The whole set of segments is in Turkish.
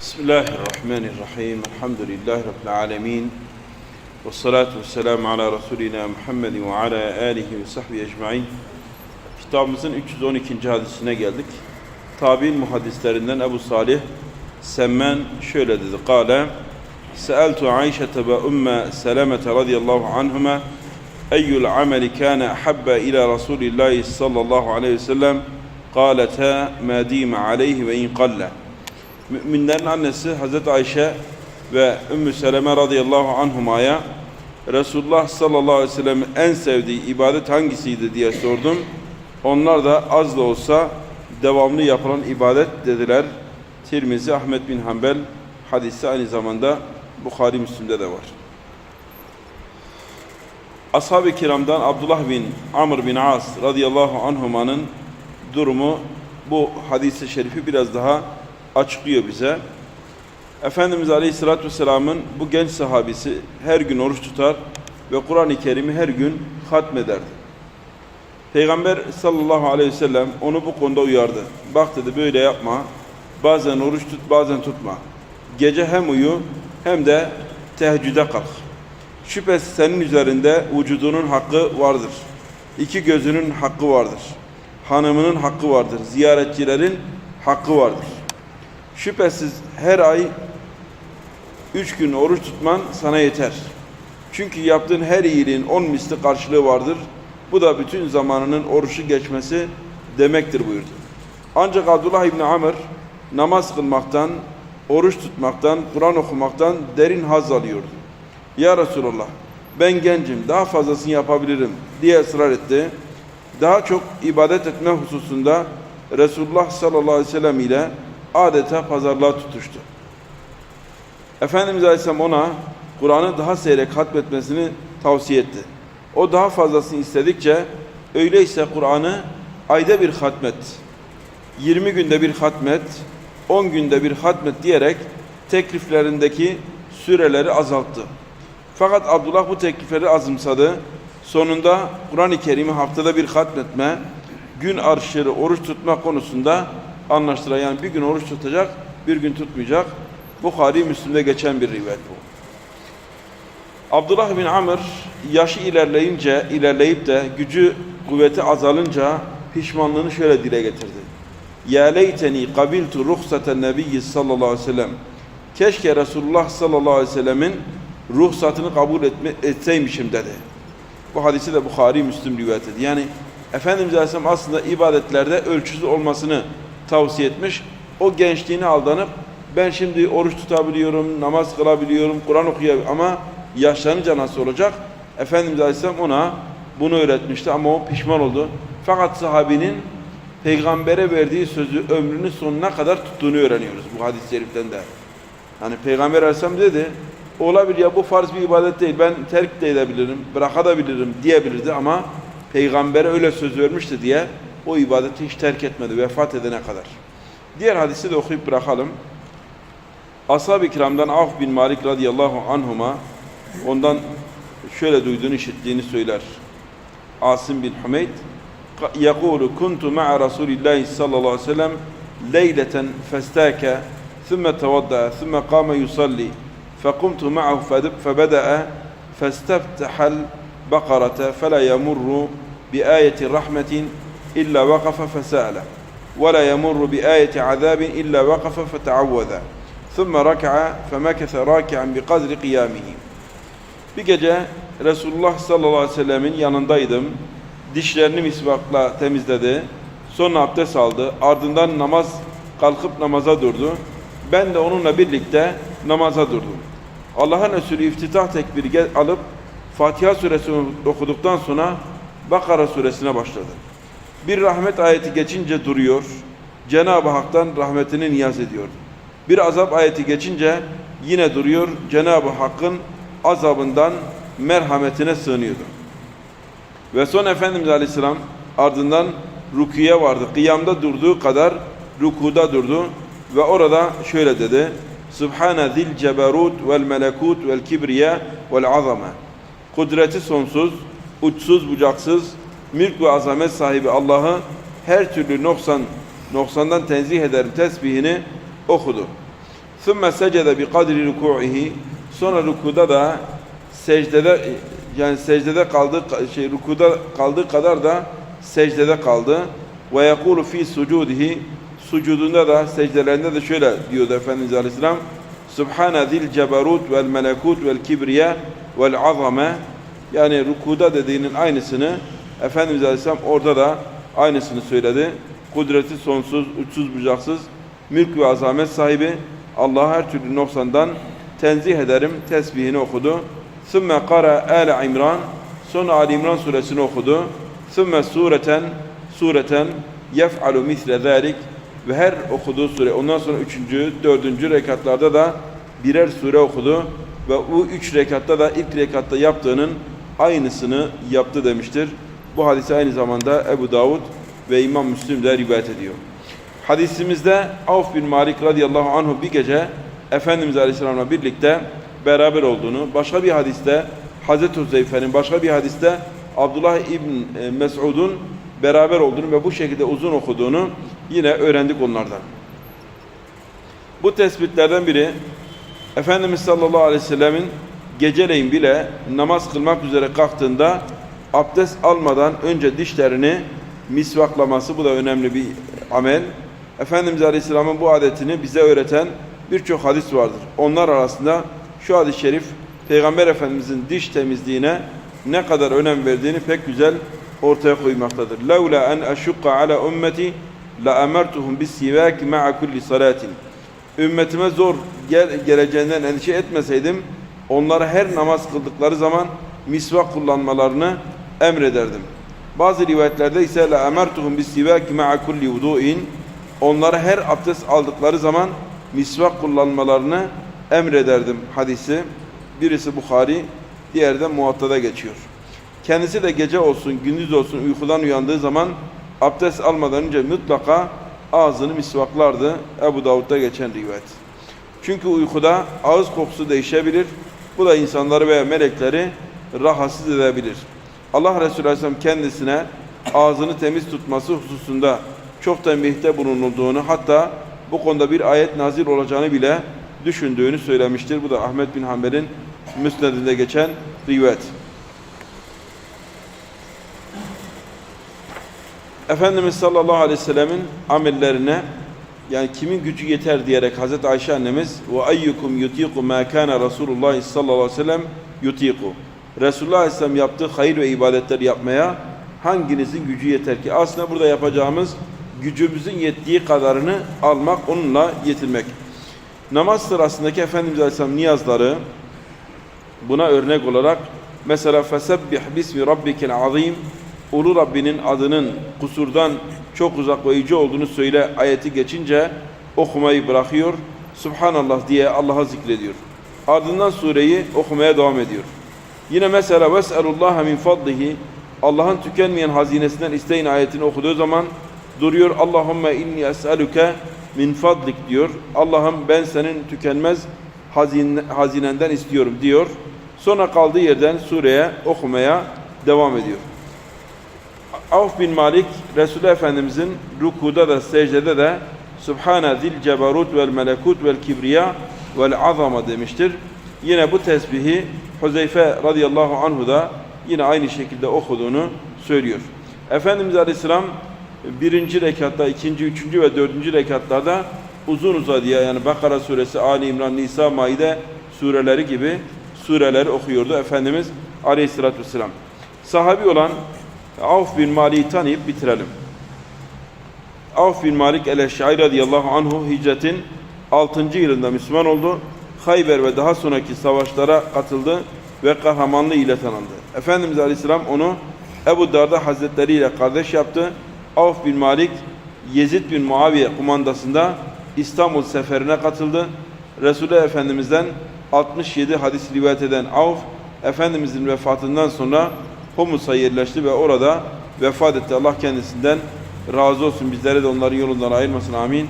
Bismillahirrahmanirrahim. Elhamdülillahi Rabbil alemin. Ve salatu ve selamu ala Resulina Muhammedin ve ala alihi ve sahbihi ecmain. Kitabımızın 312. hadisine geldik. Tabi'in muhadislerinden Ebu Salih Semmen şöyle dedi. Kale Seeltu Ayşete ve Ümme Selamete radiyallahu anhuma Eyyül ameli kâne habbe ila Resulillahi sallallahu aleyhi ve sellem Kâlete mâ aleyhi ve in qalle.'' Müminlerin annesi Hazreti Ayşe ve Ümmü Seleme radıyallahu anhumaya Resulullah sallallahu aleyhi ve sellem'in en sevdiği ibadet hangisiydi diye sordum. Onlar da az da olsa devamlı yapılan ibadet dediler. Tirmizi Ahmet bin Hanbel hadisi aynı zamanda Bukhari Müslim'de de var. Ashab-ı kiramdan Abdullah bin Amr bin As radıyallahu anhumanın durumu bu hadisi şerifi biraz daha açıklıyor bize. Efendimiz Aleyhisselatü Vesselam'ın bu genç sahabisi her gün oruç tutar ve Kur'an-ı Kerim'i her gün hatmederdi. Peygamber sallallahu aleyhi ve sellem onu bu konuda uyardı. Bak dedi böyle yapma. Bazen oruç tut bazen tutma. Gece hem uyu hem de teheccüde kalk. Şüphesiz senin üzerinde vücudunun hakkı vardır. İki gözünün hakkı vardır. Hanımının hakkı vardır. Ziyaretçilerin hakkı vardır. Şüphesiz her ay üç gün oruç tutman sana yeter. Çünkü yaptığın her iyiliğin on misli karşılığı vardır. Bu da bütün zamanının oruçlu geçmesi demektir buyurdu. Ancak Abdullah İbni Amr namaz kılmaktan, oruç tutmaktan, Kur'an okumaktan derin haz alıyordu. Ya Resulallah ben gencim daha fazlasını yapabilirim diye ısrar etti. Daha çok ibadet etme hususunda Resulullah sallallahu aleyhi ve sellem ile adeta pazarlığa tutuştu. Efendimiz Aleyhisselam ona Kur'an'ı daha seyrek hatmetmesini tavsiye etti. O daha fazlasını istedikçe öyleyse Kur'an'ı ayda bir hatmet, 20 günde bir hatmet, 10 günde bir hatmet diyerek tekliflerindeki süreleri azalttı. Fakat Abdullah bu teklifleri azımsadı. Sonunda Kur'an-ı Kerim'i haftada bir hatmetme, gün arşları oruç tutma konusunda anlaştılar. Yani bir gün oruç tutacak, bir gün tutmayacak. Bukhari Müslim'de geçen bir rivayet bu. Abdullah bin Amr yaşı ilerleyince, ilerleyip de gücü kuvveti azalınca pişmanlığını şöyle dile getirdi. Ya leyteni kabiltu ruhsaten nebiyyi sallallahu aleyhi ve sellem. Keşke Resulullah sallallahu aleyhi ve sellemin ruhsatını kabul etme, etseymişim dedi. Bu hadisi de Bukhari Müslim rivayet ediyor. Yani Efendimiz Aleyhisselam aslında ibadetlerde ölçüsü olmasını tavsiye etmiş. O gençliğine aldanıp ben şimdi oruç tutabiliyorum, namaz kılabiliyorum, Kur'an okuyabiliyorum ama yaşlanınca nasıl olacak? Efendimiz Aleyhisselam ona bunu öğretmişti ama o pişman oldu. Fakat sahabinin peygambere verdiği sözü ömrünün sonuna kadar tuttuğunu öğreniyoruz bu hadis-i şeriften de. Hani Peygamber Aleyhisselam dedi, olabilir ya bu farz bir ibadet değil, ben terk de edebilirim, bırakabilirim diyebilirdi ama Peygamber'e öyle söz vermişti diye o ibadeti hiç terk etmedi vefat edene kadar. Diğer hadisi de okuyup bırakalım. Ashab-ı kiramdan Avf bin Malik radıyallahu anhuma ondan şöyle duyduğunu işittiğini söyler. Asim bin Hümeyd يقول كنت مع رسول الله صلى الله عليه وسلم ليلة فاستاك ثم توضأ ثم قام يصلي فقمت معه فبدأ فاستفتح البقرة فلا يمر بآية رحمة إلا وقف فسأل ولا يمر بآية عذاب إلا وقف فتعوذ ثم ركع فمكث راكعا بقدر قيامه Bir gece Resulullah sallallahu aleyhi ve sellemin yanındaydım. Dişlerini misvakla temizledi. Sonra abdest aldı. Ardından namaz kalkıp namaza durdu. Ben de onunla birlikte namaza durdum. Allah'ın Resulü iftitah tekbiri alıp Fatiha suresini okuduktan sonra Bakara suresine başladı. Bir rahmet ayeti geçince duruyor. Cenab-ı Hak'tan rahmetini niyaz ediyordu. Bir azap ayeti geçince yine duruyor. Cenab-ı Hakk'ın azabından merhametine sığınıyordu. Ve son Efendimiz Aleyhisselam ardından rukuya vardı. Kıyamda durduğu kadar rukuda durdu ve orada şöyle dedi. Subhane zil ceberut vel melekut vel kibriya vel azame. Kudreti sonsuz, uçsuz bucaksız, mülk ve azamet sahibi Allah'ı her türlü noksan noksandan tenzih eder tesbihini okudu. Sümme secde bi kadri ruku'ihi sonra rukuda da secdede yani secdede kaldı şey rukuda kaldığı kadar da secdede kaldı. Ve yekulu fi sucudihi sucudunda da secdelerinde de şöyle diyordu Efendimiz Aleyhisselam Subhana zil ceberut vel melekut vel kibriye vel azame yani rukuda dediğinin aynısını Efendimiz Aleyhisselam orada da aynısını söyledi. Kudreti sonsuz, uçsuz bucaksız, mülk ve azamet sahibi Allah'a her türlü noksandan tenzih ederim tesbihini okudu. Sümme kara Ale İmran sonra Ali İmran suresini okudu. Sümme sureten sureten yef'alu misle zalik ve her okuduğu sure ondan sonra üçüncü, dördüncü rekatlarda da birer sure okudu ve bu üç rekatta da ilk rekatta yaptığının aynısını yaptı demiştir. Bu hadisi aynı zamanda Ebu Davud ve İmam Müslim de rivayet ediyor. Hadisimizde Avf bin Malik radıyallahu anhu bir gece Efendimiz Aleyhisselam'la birlikte beraber olduğunu, başka bir hadiste Hazreti Huzeyfe'nin, başka bir hadiste Abdullah İbn e, Mes'ud'un beraber olduğunu ve bu şekilde uzun okuduğunu yine öğrendik onlardan. Bu tespitlerden biri Efendimiz sallallahu aleyhi ve sellemin geceleyin bile namaz kılmak üzere kalktığında abdest almadan önce dişlerini misvaklaması bu da önemli bir amel. Efendimiz Aleyhisselam'ın bu adetini bize öğreten birçok hadis vardır. Onlar arasında şu hadis-i şerif Peygamber Efendimizin diş temizliğine ne kadar önem verdiğini pek güzel ortaya koymaktadır. Laula en eşukka ala ümmeti bis sivak ma'a kulli salatin. Ümmetime zor gel geleceğinden endişe etmeseydim onlara her namaz kıldıkları zaman misvak kullanmalarını emrederdim. Bazı rivayetlerde ise la emertuhum bis sivak ma'a kulli vudu'in onlara her abdest aldıkları zaman misvak kullanmalarını emrederdim hadisi. Birisi Bukhari, diğeri de Muatta'da geçiyor. Kendisi de gece olsun, gündüz olsun uykudan uyandığı zaman abdest almadan önce mutlaka ağzını misvaklardı. Ebu Davud'da geçen rivayet. Çünkü uykuda ağız kokusu değişebilir. Bu da insanları veya melekleri rahatsız edebilir. Allah Resulü Aleyhisselam kendisine ağzını temiz tutması hususunda çok tembihte bulunulduğunu hatta bu konuda bir ayet nazil olacağını bile düşündüğünü söylemiştir. Bu da Ahmet bin Hanbel'in müsnedinde geçen rivayet. Efendimiz sallallahu aleyhi ve sellemin amellerine yani kimin gücü yeter diyerek Hazreti Ayşe annemiz ve ayyukum yutiqu ma kana Resulullah sallallahu aleyhi ve sellem yutiqu. Resulullah aleyhisselam yaptığı hayır ve ibadetleri yapmaya hanginizin gücü yeter ki? Aslında burada yapacağımız gücümüzün yettiği kadarını almak, onunla yetinmek. Namaz sırasındaki Efendimiz Aleyhisselam niyazları buna örnek olarak mesela fesebbih bismi rabbikel azim Ulu Rabbinin adının kusurdan çok uzak yüce olduğunu söyle ayeti geçince okumayı bırakıyor. Subhanallah diye Allah'a zikrediyor. Ardından sureyi okumaya devam ediyor. Yine mesela ves'elullaha min fadlihi Allah'ın tükenmeyen hazinesinden isteyin ayetini okuduğu zaman duruyor Allahümme inni es'eluke min fadlik diyor. Allah'ım ben senin tükenmez hazin, hazinenden istiyorum diyor. Sonra kaldığı yerden sureye okumaya devam ediyor. Avf bin Malik Resulullah Efendimizin rükuda da secdede de Subhane zil ceberut vel melekut vel kibriya vel azama demiştir. Yine bu tesbihi Huzeyfe radıyallahu anhu da yine aynı şekilde okuduğunu söylüyor. Efendimiz Aleyhisselam birinci rekatta, ikinci, üçüncü ve dördüncü rekatlarda uzun uzadıya yani Bakara suresi, Ali İmran, Nisa, Maide sureleri gibi sureleri okuyordu Efendimiz Aleyhisselatü Vesselam. Sahabi olan Avf bin Malik'i tanıyıp bitirelim. Avf bin Malik el-Eş'ari radıyallahu anhu hicretin 6. yılında Müslüman oldu. Hayber ve daha sonraki savaşlara katıldı ve kahramanlığı ile tanındı. Efendimiz Aleyhisselam onu Ebu Darda Hazretleri ile kardeş yaptı. Avf bin Malik Yezid bin Muaviye kumandasında İstanbul seferine katıldı. Resulullah Efendimiz'den 67 hadis rivayet eden Avf, Efendimizin vefatından sonra Humus'a yerleşti ve orada vefat etti. Allah kendisinden razı olsun. Bizlere de onların yolundan ayırmasın. Amin.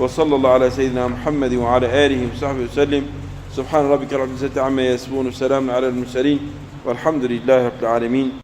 Ve sallallahu ala seyyidina Muhammedin ve ala alihi ve sahbihi ve sellim. Subhan rabbike rabbil izzeti amme yasifun. Selamun alel murselin. Velhamdülillahi rabbil alemin.